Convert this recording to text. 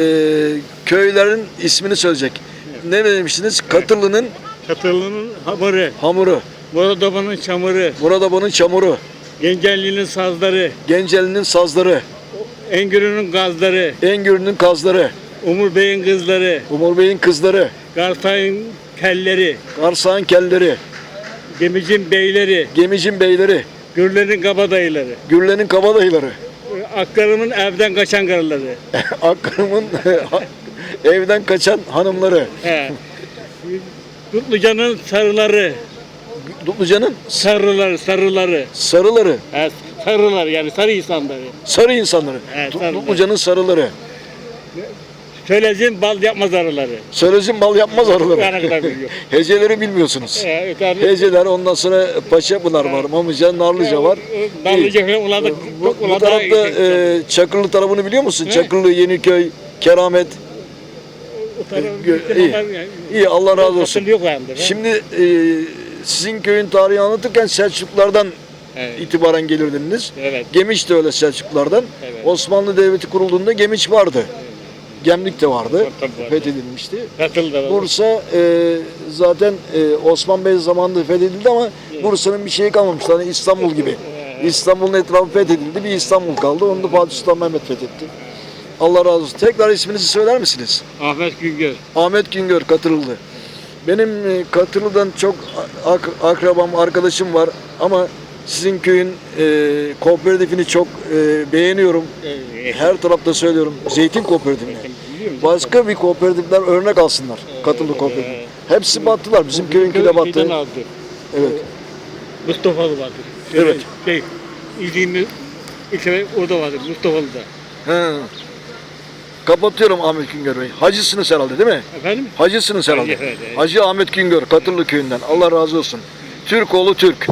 Ee, köylerin ismini söyleyecek. Ne demiştiniz? Katırlı'nın Katırlı'nın hamuru, hamuru, Moradoba'nın çamuru, burada bunun çamuru, Gencelli'nin sazları, Genceli'nin sazları, Engürü'nün gazları, Engür'ünün kazları, Umur Bey'in kızları, Umur Bey'in kızları, Garsay'ın kelleri, Garsağın kelleri, Gemicin beyleri, Gemicin beyleri, Gürlerin kabadayıları, Gürlen'in kabadayıları, Aklarımın evden kaçan karıları. Akkarım'ın evden kaçan hanımları, He. Kutlucan'ın sarıları, Dutluca'nın sarıları, sarıları. sarıları, He, sarılar yani sarı insanları. sarı insanları, Evet, sarıları. Dutluca'nın sarıları, Söylesin bal yapmaz arıları. Sörözün bal yapmaz arıları. Kadar. Heceleri bilmiyorsunuz. Öteki- Heceler ondan sonra Paşa Pınar var, Mamıca, Narlıca var. Dallıca falan ulan da Bu, bu tarafta e, Çakırlı tarafını biliyor musun? He. Çakırlı, Yeniköy, Keramet. iyi. yani- İyi Allah razı olsun. Anda. Şimdi e, sizin köyün tarihi anlatırken Selçuklulardan Evet. itibaren gelirdiniz. Evet. Gemiş de öyle Selçuklulardan. Evet. Osmanlı Devleti kurulduğunda Gemiş vardı. Gemlik de vardı. Fethedilmişti. Bursa e, zaten e, Osman Bey zamanında fethedildi ama Bursa'nın bir şeyi kalmamıştı. Hani İstanbul gibi. İstanbul'un etrafı fethedildi. Bir İstanbul kaldı. Onu da Fatih Sultan Mehmet fethetti. Allah razı olsun. Tekrar isminizi söyler misiniz? Ahmet Güngör. Ahmet Güngör katıldı. Benim e, Katırlı'dan çok ak- akrabam, arkadaşım var ama sizin köyün e, kooperatifini çok e, beğeniyorum. Her tarafta söylüyorum. Zeytin kooperatifini. Başka bir kooperatifler örnek alsınlar. Katıldı kooperatif. Hepsi battılar. Bizim köyünki de battı. Evet. Mustafa'lı vardı. Evet. Şey, İzliğinde ilçe orada vardı. Mustafa'lı'da. He. Kapatıyorum Ahmet Güngör Bey. Hacısınız herhalde değil mi? Efendim? Hacısınız herhalde. Hacı, evet, evet. Hacı Ahmet Güngör Katırlı köyünden. Allah razı olsun. Türk oğlu Türk.